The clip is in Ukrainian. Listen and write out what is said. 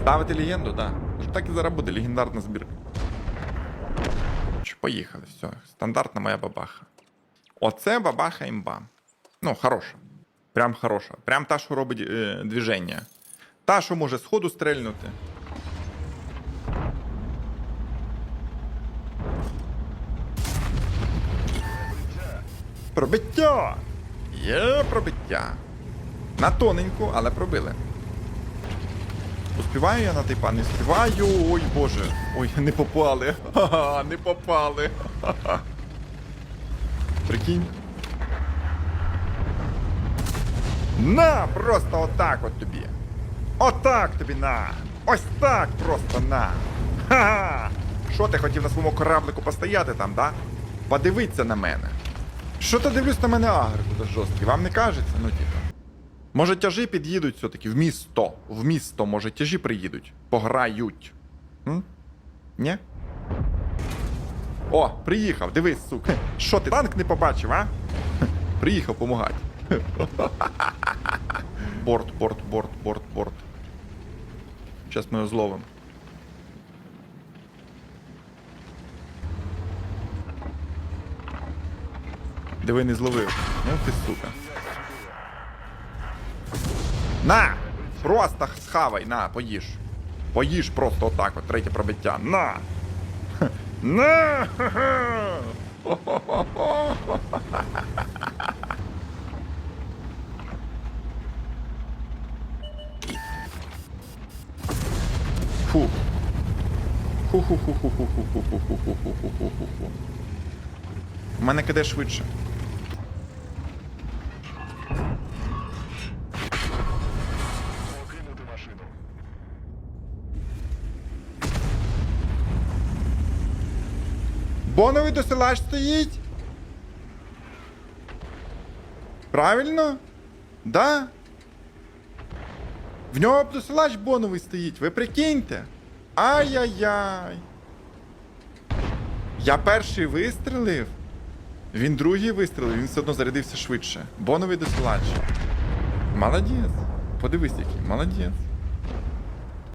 Ставити легенду, да. Так і зараз легендарна збірка. Поїхали, все. Стандартна моя бабаха. Оце бабаха імба. Ну, хороша. Прям хороша. Прям та, що робить е, движення. Та, що може сходу стрельнути. Пробиття! Є пробиття. На тоненьку, але пробили. Успіваю я на типа? Не співаю. Ой боже. Ой, не попали. Ха-ха, не попали. Ха-ха. Прикинь. На! Просто отак от тобі. Отак тобі на! Ось так просто на! Ха-ха! Що ти хотів на своєму кораблику постояти там, да? Подивиться на мене. Що ти дивлюсь на мене агр буде жорсткий? Вам не кажеться? Ну типа. Може тяжі під'їдуть все-таки в місто. В місто, може, тяжі приїдуть. Пограють. М? Ні? О, приїхав, дивись, сука. Що ти танк не побачив, а? Приїхав помагати. Борт, борт, борт, борт, борт. Зараз ми його зловимо. Диви, не зловив. Ну ти сука. На! Просто схавай, на, поїж. Поїж просто отак, от третє пробиття. На! На! Фу. Фу-ху-ху-ху-ху-ху-ху-ху-ху-ху-ху-ху-ху-ху-ху. У мене киде швидше. Боновий досилач стоїть. Правильно? Да? В нього досилач боновий стоїть, ви прикиньте. Ай-яй-яй. Я перший вистрелив. Він другий вистрелив, він все одно зарядився швидше. Боновий досилач. Молодець. Подивись який, молодець.